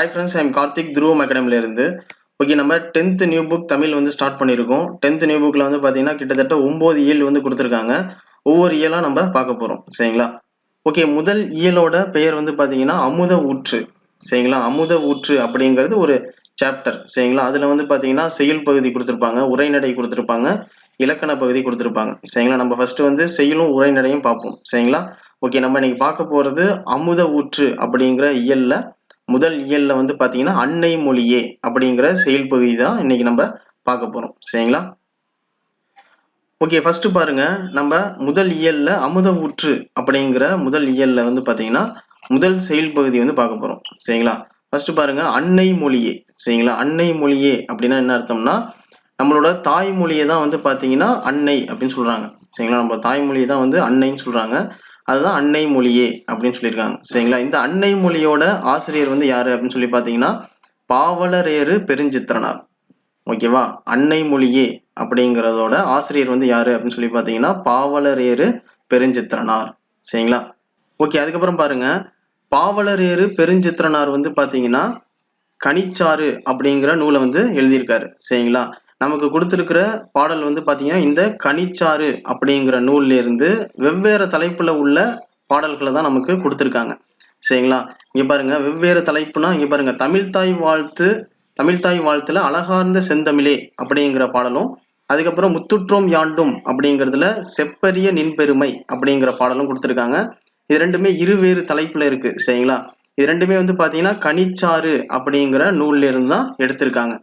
Hi friends I'm Karthik Dhruvam அகாடமிலேருந்து okay நம்ம tenth new book Tamil வந்து start பண்ணியிருக்கோம் tenth new புக்கில் வந்து பார்த்தீங்கன்னா கிட்டத்தட்ட ஒம்பது இயல் வந்து கொடுத்துருக்காங்க. ஒவ்வொரு இயலாக நம்ம பார்க்க போகிறோம் சரிங்களா? ஓகே முதல் இயலோட பெயர் வந்து பார்த்தீங்கன்னா அமுத ஊற்று. சரிங்களா? அமுத ஊற்று அப்படிங்கிறது ஒரு சாப்டர் சரிங்களா? அதில் வந்து பார்த்தீங்கன்னா செயல் பகுதி கொடுத்துருப்பாங்க உரைநடை கொடுத்துருப்பாங்க இலக்கண பகுதி கொடுத்துருப்பாங்க. சரிங்களா? நம்ம ஃபர்ஸ்ட் வந்து செயலும் உரைநடையும் பார்ப்போம். சரிங்களா? ஓகே நம்ம இன்னைக்கு பார்க்க போகிறது அமுத ஊற்று அப்படிங்கிற இயலில் முதல் இயல்ல வந்து பாத்தீங்கன்னா அன்னை மொழியே அப்படிங்கிற செயல் பகுதி தான் இன்னைக்கு நம்ம பார்க்க போறோம். சரிங்களா? ஓகே ஃபஸ்ட்டு பாருங்க. நம்ம முதல் இயல்ல அமுத ஊற்று அப்படிங்கிற முதல் இயல்ல வந்து பாத்தீங்கன்னா முதல் செயல் பகுதி வந்து பார்க்க போறோம். சரிங்களா? ஃபர்ஸ்ட் பாருங்க. அன்னை மொழியே. சரிங்களா? அன்னை மொழியே அப்படின்னா என்ன அர்த்தம்னா நம்மளோட தாய்மொழியை தான் வந்து பாத்தீங்கன்னா அன்னை அப்படின்னு சொல்றாங்க. சரிங்களா? நம்ம தாய்மொழியை தான் வந்து அன்னைன்னு சொல்றாங்க. அதுதான் அன்னை மொழியே அப்படின்னு சொல்லியிருக்காங்க. சரிங்களா? இந்த அன்னை மொழியோட ஆசிரியர் வந்து யாரு அப்படின்னு சொல்லி பார்த்தீங்கன்னா பாவலரேறு பெருஞ்சித்திரனார். ஓகேவா? அன்னை மொழியே அப்படிங்கிறதோட ஆசிரியர் வந்து யாரு அப்படின்னு சொல்லி பார்த்தீங்கன்னா பாவலரேறு பெருஞ்சித்திரனார். சரிங்களா? ஓகே அதுக்கப்புறம் பாருங்க. பாவலரேறு பெருஞ்சித்திரனார் வந்து பார்த்தீங்கன்னா கனிச்சாறு அப்படிங்கிற நூலை வந்து எழுதியிருக்காரு. சரிங்களா? நமக்கு கொடுத்துருக்கிற பாடல் வந்து பார்த்தீங்கன்னா இந்த கனிச்சாறு அப்படிங்கிற நூல்ல இருந்து வெவ்வேறு தலைப்புல உள்ள பாடல்களை தான் நமக்கு கொடுத்துருக்காங்க. சரிங்களா? இங்க பாருங்க வெவ்வேறு தலைப்புனா இங்க பாருங்க தமிழ்தாய் வாழ்த்து தமிழ்தாய் வாழ்த்துல அழகார்ந்த செந்தமிழே அப்படிங்கிற பாடலும் அதுக்கப்புறம் முத்துற்றோம் யாண்டும் அப்படிங்கிறதுல செப்பரிய நின்பெருமை அப்படிங்கிற பாடலும் கொடுத்துருக்காங்க. இது ரெண்டுமே இருவேறு தலைப்புல இருக்கு சரிங்களா? இது ரெண்டுமே வந்து பாத்தீங்கன்னா கனிச்சாறு அப்படிங்கிற நூல்ல இருந்து தான் எடுத்திருக்காங்க.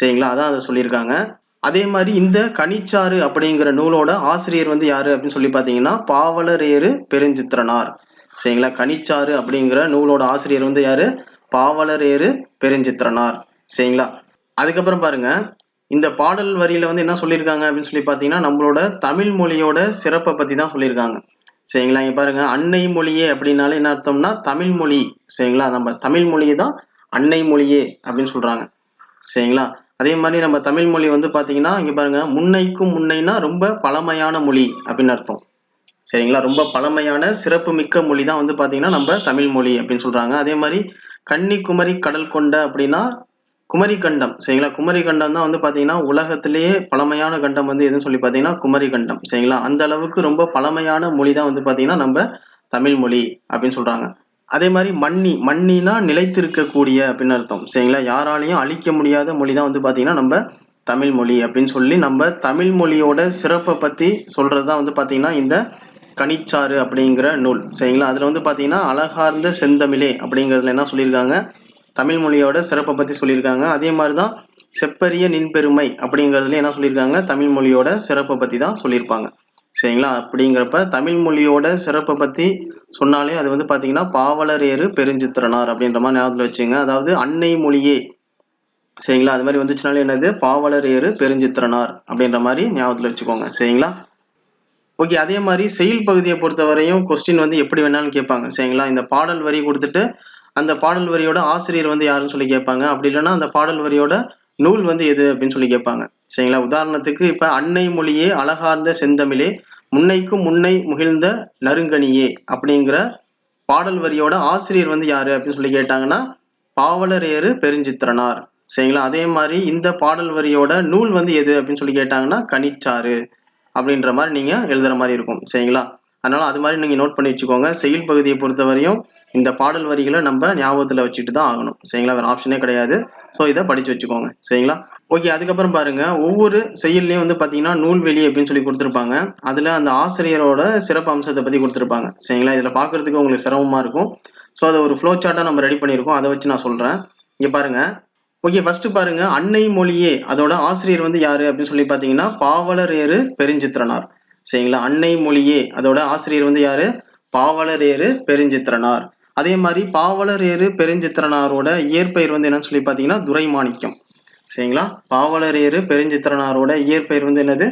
சரிங்களா? அதான் அதை சொல்லியிருக்காங்க. அதே மாதிரி இந்த கனிச்சாறு அப்படிங்கிற நூலோட ஆசிரியர் வந்து யாரு அப்படின்னு சொல்லி பார்த்தீங்கன்னா பாவலரேறு பெருஞ்சித்திரனார். சரிங்களா? கனிச்சாறு அப்படிங்கிற நூலோட ஆசிரியர் வந்து யாரு? பாவலரேறு பெருஞ்சித்திரனார். சரிங்களா? அதுக்கப்புறம் பாருங்க. இந்த பாடல் வரியில வந்து என்ன சொல்லியிருக்காங்க அப்படின்னு சொல்லி பார்த்தீங்கன்னா நம்மளோட தமிழ் மொழியோட சிறப்பை பத்தி தான் சொல்லியிருக்காங்க. சரிங்களா? இங்க பாருங்க. அன்னை மொழியே அப்படின்னாலே என்ன அர்த்தம்னா தமிழ் மொழி. சரிங்களா? நம்ம தமிழ் மொழியை தான் அன்னை மொழியே அப்படின்னு சொல்றாங்க. சரிங்களா? அதே மாதிரி நம்ம தமிழ் மொழி வந்து பார்த்தீங்கன்னா இங்க பாருங்க முன்னைக்கும் முன்னைனா ரொம்ப பழமையான மொழி அப்படின்னு அர்த்தம். சரிங்களா? ரொம்ப பழமையான சிறப்பு மிக்க மொழி தான் வந்து பார்த்தீங்கன்னா நம்ம தமிழ் மொழி அப்படின்னு சொல்றாங்க. அதே மாதிரி கன்னிக்குமரி கடல் கொண்ட அப்படின்னா குமரி கண்டம். சரிங்களா? குமரி கண்டம் தான் வந்து பார்த்தீங்கன்னா உலகத்திலேயே பழமையான கண்டம் வந்து எதுன்னு சொல்லி பார்த்தீங்கன்னா குமரி கண்டம். சரிங்களா? அந்த அளவுக்கு ரொம்ப பழமையான மொழி தான் வந்து பார்த்தீங்கன்னா நம்ம தமிழ் மொழி அப்படின்னு சொல்றாங்க. அதே மாதிரி மன்னி மன்னினா நிலைத்திருக்கக்கூடிய அப்படின்னு அர்த்தம். சரிங்களா? யாராலையும் அழிக்க முடியாத மொழி தான் வந்து பார்த்தீங்கன்னா நம்ம தமிழ் மொழி அப்படின்னு சொல்லி நம்ம தமிழ் மொழியோட சிறப்பை பற்றி சொல்கிறது தான் வந்து பார்த்தீங்கன்னா இந்த கனிச்சாறு அப்படிங்கிற நூல். சரிங்களா? அதில் வந்து பாத்தீங்கன்னா அழகார்ந்த செந்தமிழே அப்படிங்கிறதுல என்ன சொல்லியிருக்காங்க? தமிழ் மொழியோட சிறப்பை பற்றி சொல்லியிருக்காங்க. அதே மாதிரி தான் செப்பரிய நின்பெருமை அப்படிங்கிறதுல என்ன சொல்லியிருக்காங்க? தமிழ் மொழியோட சிறப்பை பற்றி தான் சொல்லியிருப்பாங்க. சரிங்களா? அப்படிங்கிறப்ப தமிழ் மொழியோட சிறப்பை பற்றி சொன்னாலே அது வந்து பாத்தீங்கன்னா பாவலரேறு பெருஞ்சித்திரனார் அப்படின்ற மாதிரி ஞாபகத்தில் வச்சுங்க அதாவது அன்னை மொழியே. சரிங்களா? அது மாதிரி வந்துச்சுனாலே என்னது? பாவலரேறு பெருஞ்சித்திரனார் அப்படின்ற மாதிரி ஞாபகத்தில் வச்சுக்கோங்க. சரிங்களா? ஓகே அதே மாதிரி செயல் பகுதியை பொறுத்தவரையும் கொஸ்டின் வந்து எப்படி வேணாலும் கேட்பாங்க. சரிங்களா? இந்த பாடல் வரி கொடுத்துட்டு அந்த பாடல் வரியோட ஆசிரியர் வந்து யாருன்னு சொல்லி கேட்பாங்க. அப்படி இல்லைன்னா அந்த பாடல் வரியோட நூல் வந்து எது அப்படின்னு சொல்லி கேட்பாங்க. சரிங்களா? உதாரணத்துக்கு இப்ப அன்னை மொழியே அழகார்ந்த செந்தமிழே முன்னைக்கும் முன்னை முகிழ்ந்த நறுங்கனியே அப்படிங்கிற பாடல் வரியோட ஆசிரியர் வந்து யாரு அப்படின்னு சொல்லி கேட்டாங்கன்னா பாவலரேறு பெருஞ்சித்திரனார். சரிங்களா? அதே மாதிரி இந்த பாடல் வரியோட நூல் வந்து எது அப்படின்னு சொல்லி கேட்டாங்கன்னா கனிச்சாறு அப்படின்ற மாதிரி நீங்க எழுதுற மாதிரி இருக்கும். சரிங்களா? அதனால அது மாதிரி நீங்க நோட் பண்ணி வச்சுக்கோங்க. செயல் பகுதியை பொறுத்தவரையும் இந்த பாடல் வரிகளை நம்ம ஞாபகத்துல வச்சுட்டு தான் ஆகணும். சரிங்களா? வேற ஆப்ஷனே கிடையாது. ஸோ இதை படிச்சு வச்சுக்கோங்க. சரிங்களா? ஓகே அதுக்கப்புறம் பாருங்க. ஒவ்வொரு செயல்லையும் வந்து பார்த்தீங்கன்னா நூல்வெளி அப்படின்னு சொல்லி கொடுத்துருப்பாங்க. அதில் அந்த ஆசிரியரோட சிறப்பு அம்சத்தை பற்றி கொடுத்துருப்பாங்க. சரிங்களா? இதில் பார்க்கறதுக்கு உங்களுக்கு சிரமமாக இருக்கும். ஸோ அதை ஒரு ஃப்ளோ சார்ட்டாக நம்ம ரெடி பண்ணியிருக்கோம். அதை வச்சு நான் சொல்கிறேன் இங்கே பாருங்க. ஓகே ஃபர்ஸ்ட் பாருங்க. அன்னை மொழியே அதோட ஆசிரியர் வந்து யாரு அப்படின்னு சொல்லி பாத்தீங்கன்னா பாவலரேறு பெருஞ்சித்திரனார். சரிங்களா? அன்னை மொழியே அதோட ஆசிரியர் வந்து யாரு? பாவலரேறு பெருஞ்சித்திரனார். அதே மாதிரி பாவலர் ஏறு பெருஞ்சித்திரனாரோட இயற்பெயர் வந்து என்னன்னு சொல்லி பார்த்தீங்கன்னா துரைமாணிக்கம். சரிங்களா? பாவலர் ஏறு பெருஞ்சித்திரனாரோட இயற்பெயர் வந்து என்னது?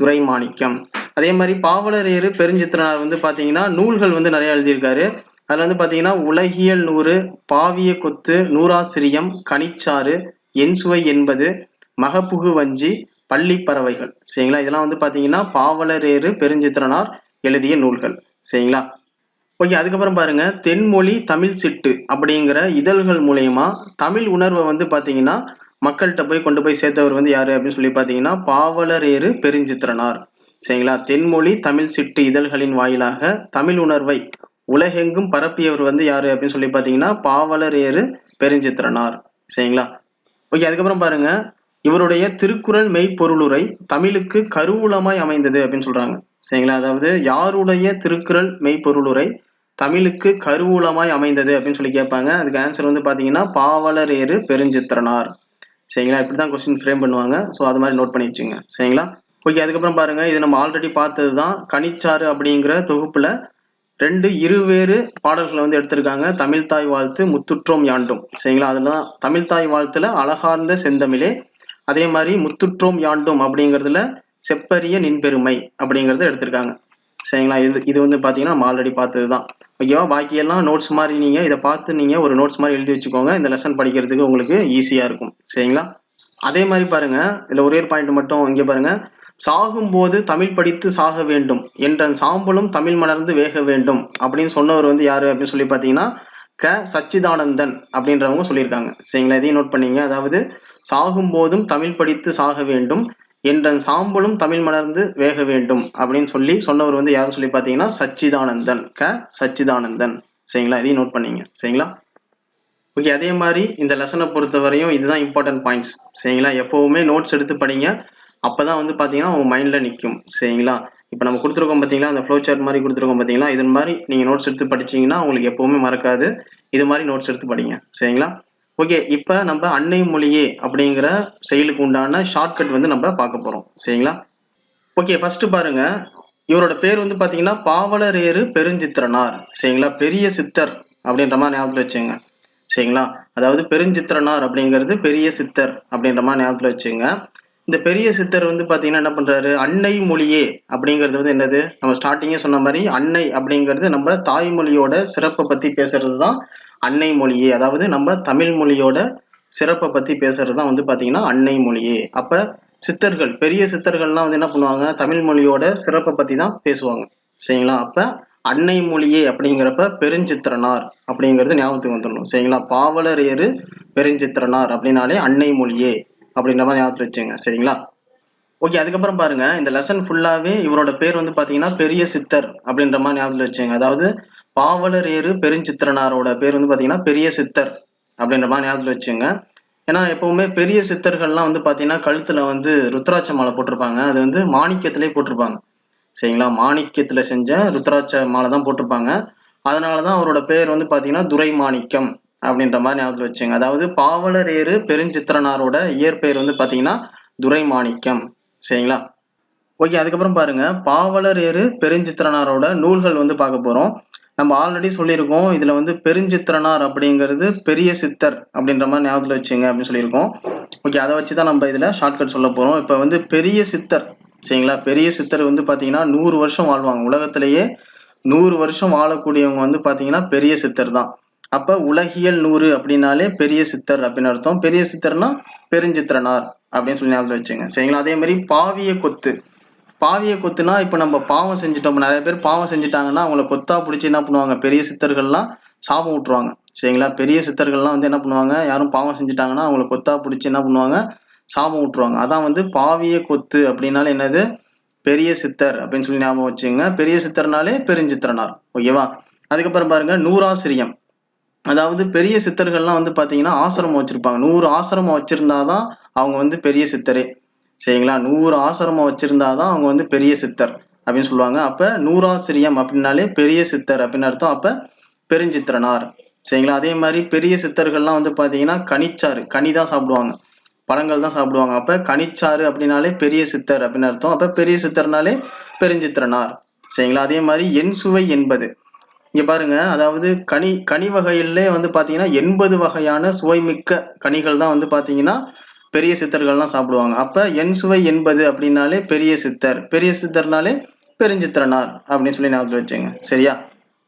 துரைமாணிக்கம். அதே மாதிரி பாவலர் ஏறு பெருஞ்சித்திரனார் வந்து பார்த்தீங்கன்னா நூல்கள் வந்து நிறைய எழுதியிருக்காரு. அதில் வந்து பார்த்தீங்கன்னா உலகியல் நூறு பாவிய கொத்து நூறாசிரியம் கனிச்சாறு என்சுவை என்பது மகப்புகு வஞ்சி பள்ளி பறவைகள். சரிங்களா? இதெல்லாம் வந்து பாத்தீங்கன்னா பாவலரேறு பெருஞ்சித்திரனார் எழுதிய நூல்கள். சரிங்களா? ஓகே அதுக்கப்புறம் பாருங்க. தென்மொழி தமிழ் சிட்டு அப்படிங்கிற இதழ்கள் மூலயமா தமிழ் உணர்வை வந்து பாத்தீங்கன்னா மக்கள்கிட்ட போய் கொண்டு போய் சேர்த்தவர் வந்து யாரு அப்படின்னு சொல்லி பாத்தீங்கன்னா பாவலரேறு பெருஞ்சித்திரனார். சரிங்களா? தென்மொழி தமிழ் சிட்டு இதழ்களின் வாயிலாக தமிழ் உணர்வை உலகெங்கும் பரப்பியவர் வந்து யாரு அப்படின்னு சொல்லி பாத்தீங்கன்னா பாவலரேறு பெருஞ்சித்திரனார். சரிங்களா? ஓகே அதுக்கப்புறம் பாருங்க. இவருடைய திருக்குறள் மெய்ப்பொருளுரை தமிழுக்கு கருவூலமாய் அமைந்தது அப்படின்னு சொல்றாங்க. சரிங்களா? அதாவது யாருடைய திருக்குறள் மெய்ப்பொருளுரை தமிழுக்கு கருவூலமாய் அமைந்தது அப்படின்னு சொல்லி கேட்பாங்க. அதுக்கு ஆன்சர் வந்து பாத்தீங்கன்னா பாவலரேறு பெருஞ்சித்திரனார். சரிங்களா? இப்படி தான் கொஸ்டின் ஃப்ரேம் பண்ணுவாங்க. ஸோ அது மாதிரி நோட் பண்ணி வச்சுங்க. சரிங்களா? ஓகே அதுக்கப்புறம் பாருங்க. இது நம்ம ஆல்ரெடி பார்த்தது தான் கனிச்சாறு அப்படிங்கிற தொகுப்புல ரெண்டு இருவேறு பாடல்களை வந்து எடுத்திருக்காங்க. தமிழ்தாய் வாழ்த்து முத்துற்றோம் யாண்டும். சரிங்களா? அதில் தான் தமிழ்தாய் வாழ்த்துல அழகார்ந்த செந்தமிழே அதே மாதிரி முத்துற்றோம் யாண்டும் அப்படிங்கிறதுல செப்பரிய நின்பெருமை அப்படிங்கிறத எடுத்திருக்காங்க. சரிங்களா? இது இது வந்து பார்த்தீங்கன்னா நம்ம ஆல்ரெடி பார்த்தது தான் ஓகேவா பாக்கியெல்லாம் நோட்ஸ் மாதிரி நீங்கள் இதை பார்த்து நீங்கள் ஒரு நோட்ஸ் மாதிரி எழுதி வச்சுக்கோங்க. இந்த லெசன் படிக்கிறதுக்கு உங்களுக்கு ஈஸியாக இருக்கும். சரிங்களா? அதே மாதிரி பாருங்க. இதில் ஒரே ஒரு பாயிண்ட் மட்டும் இங்கே பாருங்க. சாகும்போது தமிழ் படித்து சாக வேண்டும். என்ற சாம்பலும் தமிழ் மலர்ந்து வேக வேண்டும். அப்படின்னு சொன்னவர் வந்து யாரு அப்படின்னு சொல்லி பார்த்தீங்கன்னா க. சச்சிதானந்தன் அப்படின்றவங்க சொல்லியிருக்காங்க. சரிங்களா? இதையும் நோட் பண்ணீங்க. அதாவது சாகும் போதும் தமிழ் படித்து சாக வேண்டும். என்றன் சாம்பலும் தமிழ் மலர்ந்து வேக வேண்டும் அப்படின்னு சொல்லி சொன்னவர் வந்து யாரும் சொல்லி பார்த்தீங்கன்னா சச்சிதானந்தன். க சச்சிதானந்தன். சரிங்களா? இதையும் நோட் பண்ணீங்க. சரிங்களா? ஓகே அதே மாதிரி இந்த லெசனை பொறுத்த வரையும் இதுதான் இம்பார்ட்டன்ட் பாயிண்ட்ஸ் சரிங்களா? எப்போவுமே நோட்ஸ் எடுத்து படிங்க. அப்போ தான் வந்து பார்த்தீங்கன்னா உங்கள் மைண்டில் நிற்கும் சரிங்களா? இப்போ நம்ம கொடுத்துருக்கோம் பார்த்தீங்களா? அந்த ஃப்ளோ சார்ட் மாதிரி கொடுத்துருக்கோம் பார்த்தீங்களா? இது மாதிரி நீங்கள் நோட்ஸ் எடுத்து படிச்சீங்கன்னா உங்களுக்கு எப்போவுமே மறக்காது. இது மாதிரி நோட்ஸ் எடுத்து படிங்க. சரிங்களா? ஓகே இப்போ நம்ம அன்னை மொழியே அப்படிங்கிற செயலுக்கு உண்டான ஷார்ட்கட் வந்து நம்ம பார்க்க போகிறோம் சரிங்களா? ஓகே ஃபர்ஸ்ட் பாருங்க. இவரோட பேர் வந்து பார்த்தீங்கன்னா பாவலரேறு பெருஞ்சித்திரனார். சரிங்களா? பெரிய சித்தர் அப்படின்ற மாதிரி ஞாபகத்தில் வச்சுங்க சரிங்களா? அதாவது பெருஞ்சித்திரனார் அப்படிங்கிறது பெரிய சித்தர் அப்படின்ற மாதிரி ஞாபகத்தில் வச்சுங்க இந்த பெரிய சித்தர் வந்து பார்த்தீங்கன்னா என்ன பண்ணுறாரு அன்னை மொழியே அப்படிங்கிறது வந்து என்னது? நம்ம ஸ்டார்டிங்கே சொன்ன மாதிரி அன்னை அப்படிங்கிறது நம்ம தாய்மொழியோட சிறப்பை பற்றி பேசுறது தான் அன்னை மொழியே. அதாவது நம்ம தமிழ் மொழியோட சிறப்பை பத்தி பேசுறது தான் வந்து பாத்தீங்கன்னா அன்னை மொழியே. அப்ப சித்தர்கள் பெரிய சித்தர்கள்லாம் வந்து என்ன பண்ணுவாங்க? தமிழ் மொழியோட சிறப்பை பத்தி தான் பேசுவாங்க. சரிங்களா? அப்ப அன்னை மொழியே அப்படிங்கிறப்ப பெருஞ்சித்திரனார் அப்படிங்கிறது ஞாபகத்துக்கு வந்துடணும். சரிங்களா? பாவலர் ஏறு பெருஞ்சித்திரனார் அப்படின்னாலே அன்னை மொழியே அப்படின்ற மாதிரி ஞாபகத்தில் வச்சுங்க சரிங்களா? ஓகே அதுக்கப்புறம் பாருங்க. இந்த லெசன் ஃபுல்லாவே இவரோட பேர் வந்து பாத்தீங்கன்னா பெரிய சித்தர் அப்படின்ற மாதிரி ஞாபகத்தில் வச்சுங்க அதாவது பாவலர் ஏறு பெருஞ்சித்திரனாரோட பேர் வந்து பார்த்தீங்கன்னா பெரிய சித்தர் அப்படின்ற மாதிரி ஞாபகத்தில் வச்சுங்க ஏன்னா எப்பவுமே பெரிய சித்தர்கள்லாம் வந்து பார்த்தீங்கன்னா கழுத்தில் வந்து ருத்ராட்ச மாலை போட்டிருப்பாங்க. அது வந்து மாணிக்கத்திலே போட்டிருப்பாங்க. சரிங்களா? மாணிக்கத்தில் செஞ்ச ருத்ராட்ச மாலை தான் போட்டிருப்பாங்க. அதனாலதான் அவரோட பேர் வந்து பார்த்தீங்கன்னா துரை மாணிக்கம் அப்படின்ற மாதிரி ஞாபகத்தில் வச்சுங்க அதாவது பாவலர் ஏறு பெருஞ்சித்திரனாரோட இயற்பெயர் வந்து பார்த்தீங்கன்னா துரை மாணிக்கம் சரிங்களா? ஓகே அதுக்கப்புறம் பாருங்க. பாவலர் ஏறு பெருஞ்சித்திரனாரோட நூல்கள் வந்து பார்க்க போகிறோம் நம்ம ஆல்ரெடி சொல்லியிருக்கோம். இதுல வந்து பெருஞ்சித்திரனார் அப்படிங்கிறது பெரிய சித்தர் அப்படின்ற மாதிரி ஞாபகத்தில் வச்சுங்க அப்படின்னு சொல்லியிருக்கோம். ஓகே அதை வச்சு தான் நம்ம இதில் ஷார்ட்கட் சொல்ல போகிறோம் இப்போ வந்து பெரிய சித்தர் சரிங்களா? பெரிய சித்தர் வந்து பார்த்தீங்கன்னா நூறு வருஷம் வாழ்வாங்க. உலகத்திலேயே நூறு வருஷம் வாழக்கூடியவங்க வந்து பார்த்தீங்கன்னா பெரிய சித்தர் தான். அப்போ உலகியல் நூறு அப்படின்னாலே பெரிய சித்தர் அப்படின்னு அர்த்தம். பெரிய சித்தர்னா பெருஞ்சித்திரனார் அப்படின்னு சொல்லி ஞாபகம் வச்சுங்க சரிங்களா? அதே மாதிரி பாவிய கொத்து. பாவிய கொத்துனா இப்போ நம்ம பாவம் செஞ்சுட்டோம். நிறைய பேர் பாவம் செஞ்சுட்டாங்கன்னா அவங்கள கொத்தா பிடிச்சி என்ன பண்ணுவாங்க? பெரிய சித்தர்கள்லாம் சாபம் விட்டுருவாங்க சரிங்களா? பெரிய சித்தர்கள்லாம் வந்து என்ன பண்ணுவாங்க? யாரும் பாவம் செஞ்சுட்டாங்கன்னா அவங்கள கொத்தா பிடிச்சி என்ன பண்ணுவாங்க? சாபம் விட்டுருவாங்க அதான் வந்து பாவிய கொத்து அப்படின்னாலே என்னது? பெரிய சித்தர் அப்படின்னு சொல்லி ஞாபகம் வச்சுங்க பெரிய சித்தர்னாலே பெருஞ்சித்திரனார். ஓகேவா? அதுக்கப்புறம் பாருங்க நூறாசிரியம். அதாவது பெரிய சித்தர்கள்லாம் வந்து பார்த்தீங்கன்னா ஆசிரமம் வச்சிருப்பாங்க. நூறு ஆசிரமம் வச்சிருந்தாதான் அவங்க வந்து பெரிய சித்தரே. சரிங்களா? நூறு ஆசிரமம் வச்சிருந்தாதான் அவங்க வந்து பெரிய சித்தர் அப்படின்னு சொல்லுவாங்க. அப்ப நூறாசிரியம் அப்படின்னாலே பெரிய சித்தர் அப்படின்னு அர்த்தம். அப்ப பெருஞ்சித்திரனார். சரிங்களா? அதே மாதிரி பெரிய சித்தர்கள்லாம் வந்து பாத்தீங்கன்னா கனிச்சாறு கனி தான் சாப்பிடுவாங்க. பழங்கள் தான் சாப்பிடுவாங்க. அப்ப கனிச்சாறு அப்படின்னாலே பெரிய சித்தர் அப்படின்னு அர்த்தம். அப்ப பெரிய சித்தர்னாலே பெருஞ்சித்திரனார். சரிங்களா? அதே மாதிரி என் சுவை என்பது. இங்க பாருங்க. அதாவது கனி கனி வகையிலே வந்து பாத்தீங்கன்னா எண்பது வகையான சுவைமிக்க கனிகள் தான் வந்து பாத்தீங்கன்னா பெரிய சித்தர்கள்லாம் சாப்பிடுவாங்க. அப்ப என் சுவை என்பது அப்படின்னாலே பெரிய சித்தர். பெரிய சித்தர்னாலே பெருஞ்சித்திரனார் அப்படின்னு சொல்லி ஞாபகத்தில் வச்சுங்க. சரியா?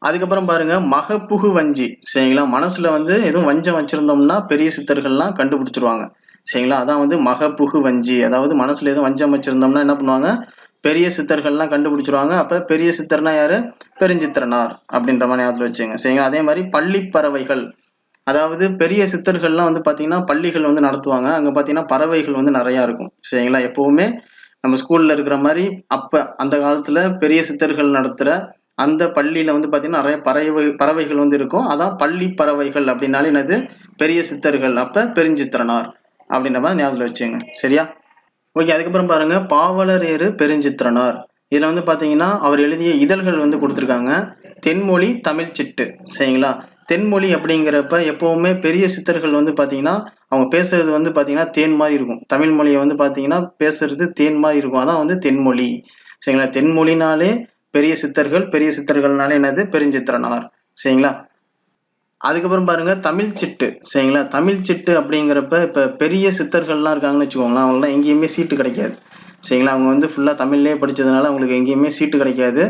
அதுக்கப்புறம் பாருங்க மகப்புகு வஞ்சி. சரிங்களா? மனசுல வந்து எதுவும் வஞ்சம் வச்சிருந்தோம்னா பெரிய சித்தர்கள்லாம் கண்டுபிடிச்சிருவாங்க. சரிங்களா? அதான் வந்து மகப்புகு வஞ்சி. அதாவது மனசுல எதுவும் வஞ்சம் வச்சிருந்தோம்னா என்ன பண்ணுவாங்க? பெரிய சித்தர்கள்லாம் கண்டுபிடிச்சிருவாங்க. அப்ப பெரிய சித்தர்னா யாரு? பெருஞ்சித்திரனார் அப்படின்ற மாதிரி ஞாபகத்துல வச்சுங்க. சரிங்களா? அதே மாதிரி பள்ளி பறவைகள். அதாவது பெரிய சித்தர்கள்லாம் வந்து பார்த்தீங்கன்னா பள்ளிகள் வந்து நடத்துவாங்க. அங்கே பார்த்தீங்கன்னா பறவைகள் வந்து நிறையா இருக்கும். சரிங்களா? எப்போவுமே நம்ம ஸ்கூலில் இருக்கிற மாதிரி அப்போ அந்த காலத்தில் பெரிய சித்தர்கள் நடத்துகிற அந்த பள்ளியில் வந்து பார்த்திங்கன்னா நிறைய பறவை பறவைகள் வந்து இருக்கும். அதான் பள்ளி பறவைகள் அப்படின்னாலே என்னது? பெரிய சித்தர்கள். அப்போ பெருஞ்சித்திரனார் அப்படின்ற மாதிரி ஞாபகத்தில் வச்சுங்க சரியா? ஓகே அதுக்கப்புறம் பாருங்க. பாவலரேறு பெருஞ்சித்திரனார். இதில் வந்து பார்த்தீங்கன்னா அவர் எழுதிய இதழ்கள் வந்து கொடுத்துருக்காங்க. தென்மொழி தமிழ் சிட்டு. சரிங்களா? தென்மொழி அப்படிங்கிறப்ப எப்பவுமே பெரிய சித்தர்கள் வந்து பார்த்தீங்கன்னா அவங்க பேசுறது வந்து பார்த்தீங்கன்னா தேன் மாதிரி இருக்கும். தமிழ் மொழியை வந்து பார்த்தீங்கன்னா பேசுறது தேன் மாதிரி இருக்கும். அதான் வந்து தென்மொழி. சரிங்களா? தென்மொழினாலே பெரிய சித்தர்கள் பெரிய சித்தர்கள்னாலே என்னது? பெருஞ்சித்திரனார். சரிங்களா? அதுக்கப்புறம் பாருங்க தமிழ் சிட்டு சரிங்களா? தமிழ் சிட்டு அப்படிங்கிறப்ப இப்ப பெரிய சித்தர்கள்லாம் இருக்காங்கன்னு வச்சுக்கோங்களேன் அவங்களாம் எங்கேயுமே சீட்டு கிடைக்காது. சரிங்களா? அவங்க வந்து ஃபுல்லா தமிழ்லயே படிச்சதுனால அவங்களுக்கு எங்கேயுமே சீட்டு கிடைக்காது.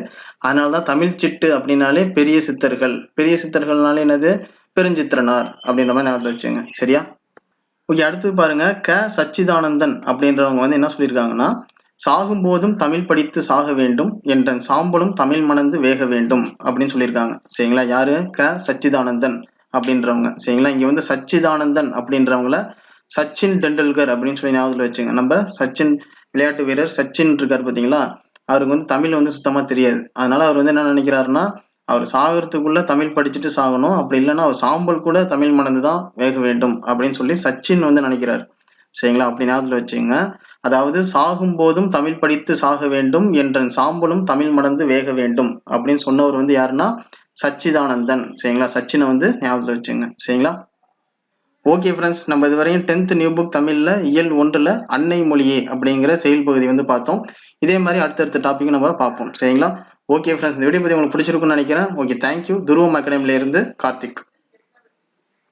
அதனாலதான் தமிழ் சிட்டு அப்படின்னாலே பெரிய சித்தர்கள். பெரிய சித்தர்கள்னாலே என்னது? பெருஞ்சித்திரனார் அப்படின்ற மாதிரி ஞாபகத்தில் வச்சுங்க சரியா? ஓகே அடுத்து பாருங்க க. சச்சிதானந்தன் அப்படின்றவங்க வந்து என்ன சொல்லியிருக்காங்கன்னா சாகும்போதும் தமிழ் படித்து சாக வேண்டும் என்றன் சாம்பலும் தமிழ் மணந்து வேக வேண்டும் அப்படின்னு சொல்லியிருக்காங்க. சரிங்களா? யாரு? க. சச்சிதானந்தன் அப்படின்றவங்க. சரிங்களா? இங்க வந்து சச்சிதானந்தன் அப்படின்றவங்கள சச்சின் டெண்டுல்கர் அப்படின்னு சொல்லி ஞாபகத்தில் வச்சுங்க. நம்ம சச்சின் விளையாட்டு வீரர் சச்சின் இருக்கார் பார்த்தீங்களா? அவருக்கு வந்து தமிழ் வந்து சுத்தமாக தெரியாது. அதனால அவர் வந்து என்ன நினைக்கிறாருன்னா அவர் சாகிறதுக்குள்ள தமிழ் படிச்சுட்டு சாகணும். அப்படி இல்லைன்னா அவர் சாம்பல் கூட தமிழ் மணந்து தான் வேக வேண்டும் அப்படின்னு சொல்லி சச்சின் வந்து நினைக்கிறார். சரிங்களா? அப்படி ஞாபகத்தில் வச்சுங்க. அதாவது சாகும் போதும் தமிழ் படித்து சாக வேண்டும் என்ற சாம்பலும் தமிழ் மணந்து வேக வேண்டும் அப்படின்னு சொன்னவர் வந்து யாருன்னா சச்சிதானந்தன். சரிங்களா? சச்சினை வந்து ஞாபகத்தில் வச்சுங்க. சரிங்களா? ஓகே ஃப்ரெண்ட்ஸ் நம்ம இதுவரையும் டென்த் நியூ புக் தமிழில் இயல் ஒன்றில் அன்னை மொழியே அப்படிங்கிற செயல் பகுதி வந்து பார்த்தோம். இதே மாதிரி அடுத்தடுத்த டாப்பிக் நம்ம பார்ப்போம். சரிங்களா? ஓகே ஃப்ரெண்ட்ஸ் இந்த வீடியோ பற்றி உங்களுக்கு பிடிச்சிருக்குன்னு நினைக்கிறேன். ஓகே தேங்க்யூ துருவம் அகாடமிலேருந்து கார்த்திக்.